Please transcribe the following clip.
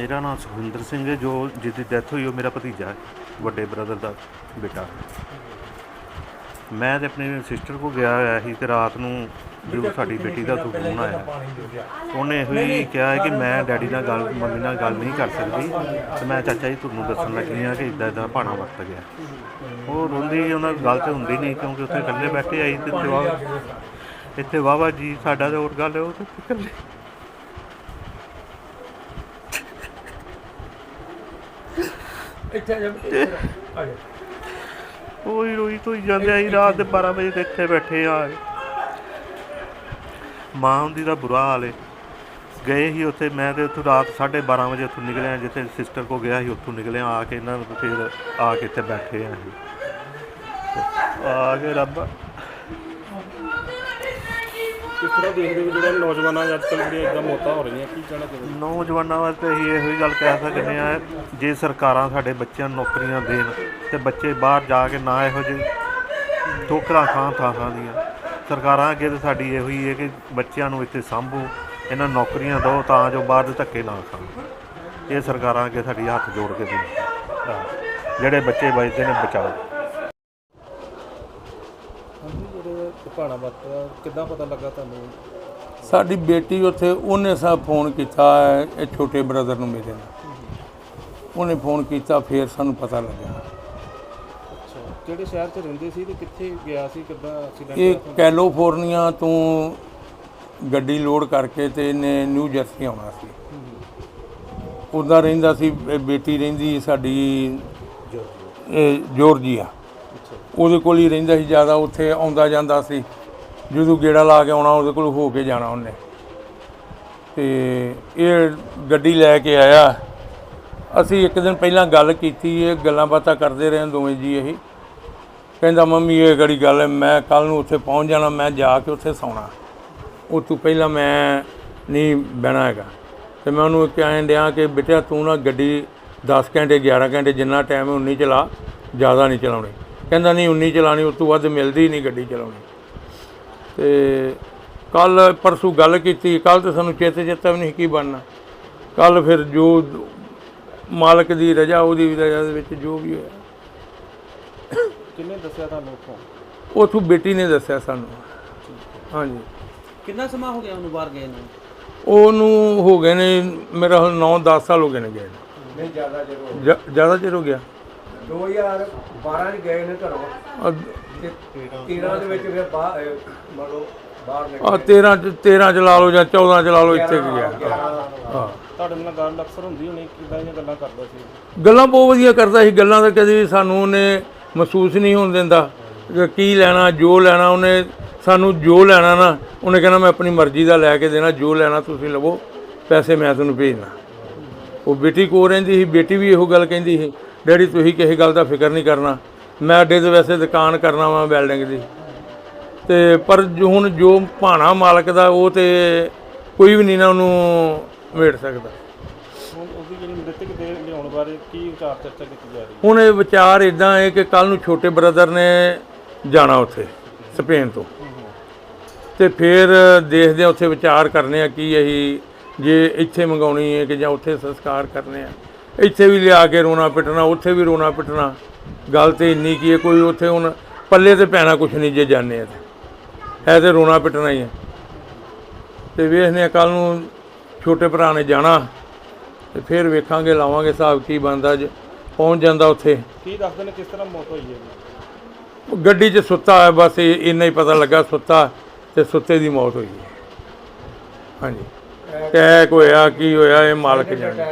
ਮੇਰਾ ਨਾਮ ਸੁਖਵਿੰਦਰ ਸਿੰਘ ਹੈ ਜੋ ਜਿਹਦੀ ਡੈਥ ਹੋਈ ਉਹ ਮੇਰਾ ਭਤੀਜਾ ਹੈ ਵੱਡੇ ਬ੍ਰਦਰ ਦਾ ਬੇਟਾ। ਮੈਂ ਤੇ ਆਪਣੀ ਸਿਸਟਰ ਕੋ ਗਿਆ ਹੋਇਆ ਸੀ ਤੇ ਰਾਤ ਨੂੰ ਜਦੋਂ ਸਾਡੀ ਬੇਟੀ ਦਾ ਫੋਨ ਆਇਆ। ਉਹਨੇ ਇਹੋ ਹੀ ਕਿਹਾ ਕਿ ਮੈਂ ਡੈਡੀ ਨਾਲ ਗੱਲ ਮੰਮੀ ਨਾਲ ਗੱਲ ਨਹੀਂ ਕਰ ਸਕਦੀ। ਤੇ ਮੈਂ ਚਾਚਾ ਜੀ ਤੁਹਾਨੂੰ ਦੱਸਣ ਲੱਗੀ ਹਾਂ ਕਿ ਇਦਾਂ ਇਦਾਂ ਭਾਣਾ ਵਰਤ ਗਿਆ। ਉਹ ਰੋਂਦੀ ਉਹਨਾਂ ਗੱਲ ਤੇ ਹੁੰਦੀ ਨਹੀਂ ਕਿਉਂਕਿ ਉੱਥੇ ਇਕੱਲੇ ਬੈਠੇ ਆਈ ਤੇ ਇੱਥੇ ਵਾ ਇੱਥੇ ਵਾਵਾ ਜੀ ਸਾਡਾ ਤੇ ਹੋਰ ਗੱਲ ਹੈ ਉਹ ਤੇ ਇਕੱਲੇ? ਇੱਥੇ ਆ ਜਾ। ਆ ਜਾ। ਰੋਈ ਰੋਈ ਤੋਂ ਹੀ ਜਾਂਦੇ ਆਈ ਰਾਤ ਦੇ 12 ਵਜੇ ਤੇ ਇੱਥੇ ਬੈਠੇ ਆ। ਮਾਂ ਹੁੰਦੀ ਦਾ ਬੁਰਾ ਹਾਲ ਹੈ ਗਏ ਹੀ ਉੱਥੇ ਮੈਂ ਤੇ ਉੱਥੋਂ ਰਾਤ 12:30 ਵਜੇ ਉੱਥੋਂ ਨਿਕਲਿਆ ਜਿੱਥੇ ਸਿਸਟਰ ਕੋ ਗਿਆ ਸੀ ਉੱਥੋਂ ਨਿਕਲਿਆ ਆ ਕੇ ਇਹਨਾਂ ਨੂੰ ਫਿਰ ਆ ਕੇ ਇੱਥੇ ਬੈਠੇ ਆ ਆ ਕੇ ਰੱਬ। ਕਿਸ ਤਰ੍ਹਾਂ ਦੇਖਦੇ ਹੋ ਜਿਹੜਾ ਨੌਜਵਾਨਾਂ ਅੱਜ ਕੱਲ੍ਹ ਜਿਹੜੀਆਂ ਇਦਾਂ ਮੌਤਾਂ ਹੋ ਰਹੀਆਂ, ਕੀ ਕਹਿਣਾ ਚਾਹੁੰਦੇ ਨੌਜਵਾਨਾਂ ਵਾਸਤੇ ਅਸੀਂ ਇਹੋ ਹੀ ਗੱਲ ਕਹਿ ਸਕਦੇ ਹਾਂ, ਜੇ ਸਰਕਾਰਾਂ ਸਾਡੇ ਬੱਚਿਆਂ ਨੂੰ ਨੌਕਰੀਆਂ ਦੇਣ ਤੇ ਬੱਚੇ ਬਾਹਰ ਜਾ ਕੇ ਨਾ ਇਹੋ ਜਿਹੇ ਠੋਕਰਾਂ ਖਾਂ ਥਾਂ ਥਾਂ ਦੀਆਂ। ਸਰਕਾਰਾਂ ਅੱਗੇ ਤੇ ਸਾਡੀ ਇਹੋ ਹੀ ਹੈ ਕਿ ਬੱਚਿਆਂ ਨੂੰ ਇੱਥੇ ਸਾਂਭੋ, ਇਹਨਾਂ ਨੂੰ ਨੌਕਰੀਆਂ ਦਿਓ ਤਾਂ ਜੋ ਬਾਹਰ ਦੇ ਧੱਕੇ ਨਾ ਖਾਣ। ਇਹ ਸਰਕਾਰਾਂ ਅੱਗੇ ਸਾਡੀ ਹੱਥ ਜੋੜ ਕੇ ਬੇਨਤੀ ਜਿਹੜੇ ਬੱਚੇ ਬਚਦੇ ਨੇ, ਬਚਾਓ। ਜਿਹੜੇ ਭਾਣਾ ਵਰਤਦਾ ਕਿੱਦਾਂ ਪਤਾ ਲੱਗਾ ਤੁਹਾਨੂੰ? ਸਾਡੀ ਬੇਟੀ ਉੱਥੇ ਉਹਨੇ ਸਾ ਫੋਨ ਕੀਤਾ ਇਹ ਛੋਟੇ ਬ੍ਰਦਰ ਨੂੰ ਮੇਰੇ ਨੂੰ ਉਹਨੇ ਫੋਨ ਕੀਤਾ ਫਿਰ ਸਾਨੂੰ ਪਤਾ ਲੱਗਿਆ। ਅੱਛਾ ਕਿਹੜੇ ਸ਼ਹਿਰ 'ਚ ਰਹਿੰਦੇ ਸੀ ਤੇ ਕਿੱਥੇ ਗਿਆ ਸੀ ਕਿੱਦਾਂ ਐਕਸੀਡੈਂਟ ਇਹ ਕੈਲੀਫੋਰਨੀਆ ਤੋਂ ਗੱਡੀ ਲੋਡ ਕਰਕੇ ਤੇ ਇਹਨੇ ਨਿਊ ਜਰਸੀ ਆਉਣਾ ਸੀ। ਉਹਦਾ ਰਹਿੰਦਾ ਸੀ ਇਹ ਬੇਟੀ ਰਹਿੰਦੀ ਸਾਡੀ ਇਹ ਜਾਰਜੀਆ। ਉਹਦੇ ਕੋਲ ਹੀ ਰਹਿੰਦਾ ਸੀ, ਜ਼ਿਆਦਾ ਉੱਥੇ ਆਉਂਦਾ ਜਾਂਦਾ ਸੀ। ਜਦੋਂ ਗੇੜਾ ਲਾ ਕੇ ਆਉਣਾ, ਉਹਦੇ ਕੋਲ ਹੋ ਕੇ ਜਾਣਾ ਉਹਨੇ। ਤੇ ਇਹ ਗੱਡੀ ਲੈ ਕੇ ਆਇਆ। ਅਸੀਂ ਇੱਕ ਦਿਨ ਪਹਿਲਾਂ ਗੱਲ ਕੀਤੀ, ਇਹ ਗੱਲਾਂ ਬਾਤਾਂ ਕਰਦੇ ਰਹੇ ਦੋਵੇਂ ਜੀ ਇਹ। ਕਹਿੰਦਾ, ਮੰਮੀ, ਇਹ ਕਿਹੜੀ ਗੱਲ ਹੈ? ਮੈਂ ਕੱਲ ਨੂੰ ਉੱਥੇ ਪਹੁੰਚ ਜਾਣਾ, ਮੈਂ ਜਾ ਕੇ ਉੱਥੇ ਸੌਣਾ। ਉਹ ਤੋਂ ਪਹਿਲਾਂ ਮੈਂ ਨਹੀਂ ਬਹਿਣਾ ਹੈਗਾ। ਤੇ ਮੈਂ ਉਹਨੂੰ ਕਹਿਣ ਡਿਆ ਕਿ ਬੇਟਾ ਤੂੰ ਨਾ ਗੱਡੀ 10 ਘੰਟੇ 11 ਘੰਟੇ ਜਿੰਨਾ ਟਾਈਮ ਹੈ, ਉਨੀ ਚਲਾ, ਜ਼ਿਆਦਾ ਨਹੀਂ ਚਲਾਉਣੀ। ਕਹਿੰਦਾ ਨਹੀਂ ਉਨੀ ਚਲਾਣੀ ਉਸ ਤੋਂ ਵੱਧ ਮਿਲਦੀ ਨਹੀਂ ਗੱਡੀ ਚਲਾਉਣੀ। ਤੇ ਕੱਲ ਪਰਸੋਂ ਗੱਲ ਕੀਤੀ ਕੱਲ ਤੇ ਸਾਨੂੰ ਚੇਤੇ ਚੇਤਾ ਵੀ ਨਹੀਂ ਕੀ ਬਣਨਾ। ਕੱਲ ਫਿਰ ਜੋ ਮਾਲਕ ਦੀ ਰਜ਼ਾ ਉਹਦੀ ਵੀ ਰਜ਼ਾ ਦੇ ਵਿੱਚ ਜੋ ਵੀ ਹੋਇਆ। ਕਿੰਨੇ ਦੱਸਿਆ ਤੁਹਾਨੂੰ ਉੱਥੋਂ? ਉਥੋਂ ਬੇਟੀ ਨੇ ਦੱਸਿਆ ਸਾਨੂੰ। ਹਾਂਜੀ। ਕਿੰਨਾ ਸਮਾਂ ਹੋ ਗਿਆ ਉਹਨੂੰ ਬਾਹਰ ਗਏ ਨੂੰ? ਉਹਨੂੰ ਹੋ ਗਏ ਨੇ ਮੇਰਾ ਹੁਣ 9-10 ਸਾਲ ਹੋ ਗਏ ਨੇ ਗਏ ਨੂੰ। ਨਹੀਂ ਜ਼ਿਆਦਾ ਚਿਰ ਹੋ ਜ਼ਿਆਦਾ ਚਿਰ ਹੋ ਗਿਆ। 2012 ਚ ਗਏ ਨੇ ਘਰੋਂ ਆ ਤੇ 13 ਦੇ ਵਿੱਚ ਫਿਰ ਬਾਹਰ ਮੰਨ ਲਓ ਬਾਹਰ ਨਿਕਲ। ਆਹ 13 ਚ 13 ਚ ਲਾ ਲਓ ਜਾਂ 14 ਚ ਲਾ ਲਓ ਇੱਥੇ ਕੁ ਗਿਆ। ਹਾਂ। ਤੁਹਾਡੇ ਨਾਲ ਗੱਲ ਅਕਸਰ ਹੁੰਦੀ ਹੋਣੀ ਕਿੱਦਾਂ ਦੀਆਂ ਗੱਲਾਂ ਕਰਦਾ ਸੀ। ਗੱਲਾਂ ਬਹੁਤ ਵਧੀਆ ਕਰਦਾ ਸੀ। ਗੱਲਾਂ ਤਾਂ ਕਦੇ ਸਾਨੂੰ ਉਹਨੇ ਮਹਿਸੂਸ ਨਹੀਂ ਹੋਣ ਦਿੰਦਾ। ਕਿ ਕੀ ਲੈਣਾ ਜੋ ਲੈਣਾ ਉਹਨੇ ਸਾਨੂੰ ਜੋ ਲੈਣਾ ਨਾ ਉਹਨੇ ਕਹਿਣਾ ਮੈਂ ਆਪਣੀ ਮਰਜ਼ੀ ਦਾ ਲੈ ਕੇ ਦੇਣਾ। ਜੋ ਲੈਣਾ ਤੁਸੀਂ ਲਵੋ ਪੈਸੇ ਮੈਂ ਤੁਹਾਨੂੰ ਭੇਜਣਾ। ਉਹ ਬੇਟੀ ਕੋ ਰਹਿੰਦੀ ਸੀ ਬੇਟੀ ਵੀ ਇਹੋ ਗੱਲ ਕਹਿੰਦੀ ਸੀ। ਡੈਡੀ ਤੁਸੀਂ ਕਿਸੇ ਗੱਲ ਦਾ ਫਿਕਰ ਨਹੀਂ ਕਰਨਾ। ਮੈਂ ਅੱਡੇ ਤੇ ਵੈਸੇ ਦੁਕਾਨ ਕਰਨਾ ਵਾਂ ਬਿਲਡਿੰਗ ਦੀ। ਤੇ ਪਰ ਹੁਣ ਜੋ ਭਾਣਾ ਮਾਲਕ ਦਾ ਉਹ ਤੇ ਕੋਈ ਵੀ ਨਹੀਂ ਨਾ ਉਹਨੂੰ ਵੇੜ ਸਕਦਾ। ਹੁਣ ਉਹਦੀ ਜਿਹੜੀ ਮ੍ਰਿਤਕ ਦੇ ਲਿਆਉਣ ਬਾਰੇ ਕੀ ਵਿਚਾਰ ਚਰਚਾ ਕੀਤੀ ਜਾ ਰਹੀ ਹੈ? ਹੁਣ ਇਹ ਵਿਚਾਰ ਇਦਾਂ ਹੈ ਕਿ ਕੱਲ ਨੂੰ ਛੋਟੇ ਬ੍ਰਦਰ ਨੇ ਜਾਣਾ ਉੱਥੇ ਸਪੇਨ ਤੋਂ। ਤੇ ਫਿਰ ਦੇਖਦੇ ਆ ਉੱਥੇ ਵਿਚਾਰ ਕਰਨੇ ਆ ਕੀ ਅਸੀਂ ਜੇ ਇੱਥੇ ਮੰਗਾਉਣੀ ਹੈ ਕਿ ਜਾਂ ਉੱਥੇ ਸੰਸਕਾਰ ਕਰਨੇ ਆ। ਇੱਥੇ ਵੀ ਲਿਆ ਕੇ ਰੋਣਾ ਪਿੱਟਣਾ ਉੱਥੇ ਵੀ ਰੋਣਾ ਪਿੱਟਣਾ। ਗੱਲ ਤੇ ਇੰਨੀ ਕੀ ਹੈ ਕੋਈ ਉੱਥੇ ਹੁਣ ਪੱਲੇ ਤੇ ਪੈਣਾ ਕੁਛ ਨਹੀਂ ਜੇ ਜਾਣੇ ਆ ਤੇ। ਹੈ ਤੇ ਰੋਣਾ ਪਿੱਟਣਾ ਹੀ ਹੈ। ਤੇ ਵੇਖਦੇ ਆ ਕੱਲ ਨੂੰ ਛੋਟੇ ਭਰਾ ਨੇ ਜਾਣਾ ਤੇ ਫਿਰ ਵੇਖਾਂਗੇ ਲਾਵਾਂਗੇ ਹਿਸਾਬ ਕੀ ਬਣਦਾ ਜੇ ਪਹੁੰਚ ਜਾਂਦਾ ਉੱਥੇ। ਕੀ ਦੱਸਦੇ ਨੇ ਕਿਸ ਤਰ੍ਹਾਂ ਮੌਤ ਹੋਈ ਹੈ? ਗੱਡੀ 'ਚ ਸੁੱਤਾ ਹੈ ਬਸ ਇਹ- ਇੰਨਾ ਹੀ ਪਤਾ ਲੱਗਾ ਸੁੱਤਾ ਤੇ ਸੁੱਤੇ ਦੀ ਮੌਤ ਹੋਈ ਹੈ। ਹਾਂਜੀ। ਕਹਿ ਹੋਇਆ ਕੀ ਹੋਇਆ ਇਹ ਮਾਲਕ ਜਾਣੇ।